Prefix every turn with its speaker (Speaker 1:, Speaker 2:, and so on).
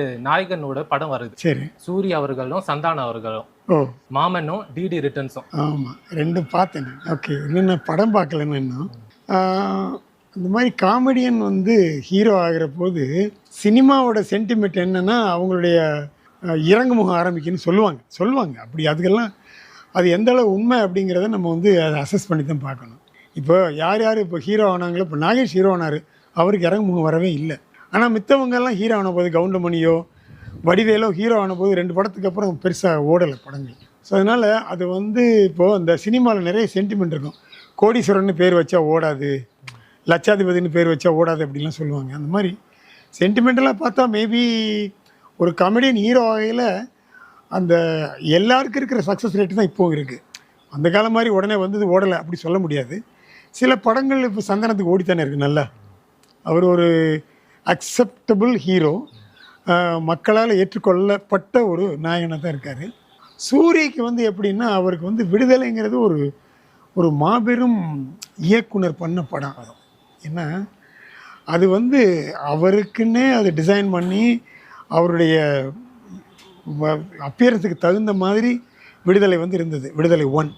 Speaker 1: நாயகனோட படம் வருது.
Speaker 2: சரி.
Speaker 1: சூரிய அவர்களும் சந்தானம் அவர்களும்.
Speaker 2: ஓ.
Speaker 1: மாமனும் டிடி ரிட்டர்ன்ஸும்.
Speaker 2: ஆமாம் ரெண்டும் பார்த்தேன். ஓகே. இன்னும் நான் படம் பார்க்கலன்னு இன்னும். இந்த மாதிரி காமெடியன் வந்து ஹீரோ ஆகிற போது சினிமாவோட சென்டிமெண்ட் என்னன்னா அவங்களுடைய இறங்குமுகம் ஆரம்பிக்குன்னு சொல்லுவாங்க. சொல்லுவாங்க. அப்படி அதுக்கெல்லாம் அது எந்த அளவு உண்மை அப்படிங்கிறத நம்ம வந்து அதை அசஸ் பண்ணி தான் பார்க்கணும். இப்போ யார் யார் இப்போ ஹீரோ ஆனாங்களோ இப்போ நாகேஷ் ஹீரோ ஆனார். அவருக்கு இறங்குமுகம் வரவே இல்லை. ஆனால் மித்தவங்கெல்லாம் ஹீரோ ஆன போது கவுண்டமணியோ வடிவேலோ ஹீரோ ஆன போது ரெண்டு படத்துக்கு அப்புறம் பெருசாக ஓடலை படங்கள். ஸோ அதனால் அது வந்து இப்போது அந்த சினிமாவில் நிறைய சென்டிமெண்ட் இருக்கும். கோடீஸ்வரன் பேர் வச்சா ஓடாது லட்சாதிபதினு பேர் வச்சா ஓடாது அப்படிலாம் சொல்லுவாங்க. அந்த மாதிரி சென்டிமெண்டலாக பார்த்தா மேபி ஒரு கமெடியன் ஹீரோ வகையில் அந்த எல்லாருக்கும் இருக்கிற சக்ஸஸ் ரேட்டு தான் இப்போவும் இருக்குது அந்த காலம் மாதிரி உடனே வந்தது ஓடலை அப்படி சொல்ல முடியாது. சில படங்கள் இப்போ சந்தனத்துக்கு ஓடித்தானே இருக்குது நல்லா. அவர் ஒரு அக்செப்டபுள் ஹீரோ மக்களால் ஏற்றுக்கொள்ளப்பட்ட ஒரு நாயகனாக தான் இருக்கார். சூரியக்கு வந்து எப்படின்னா அவருக்கு வந்து விடுதலைங்கிறது ஒரு ஒரு மாபெரும் இயக்குனர் பண்ண படம். ஏன்னா அது வந்து அவருக்குன்னே அது டிசைன் பண்ணி அவருடைய அப்பியரத்துக்கு தகுந்த மாதிரி விடுதலை வந்து இருந்தது. விடுதலை ஒன்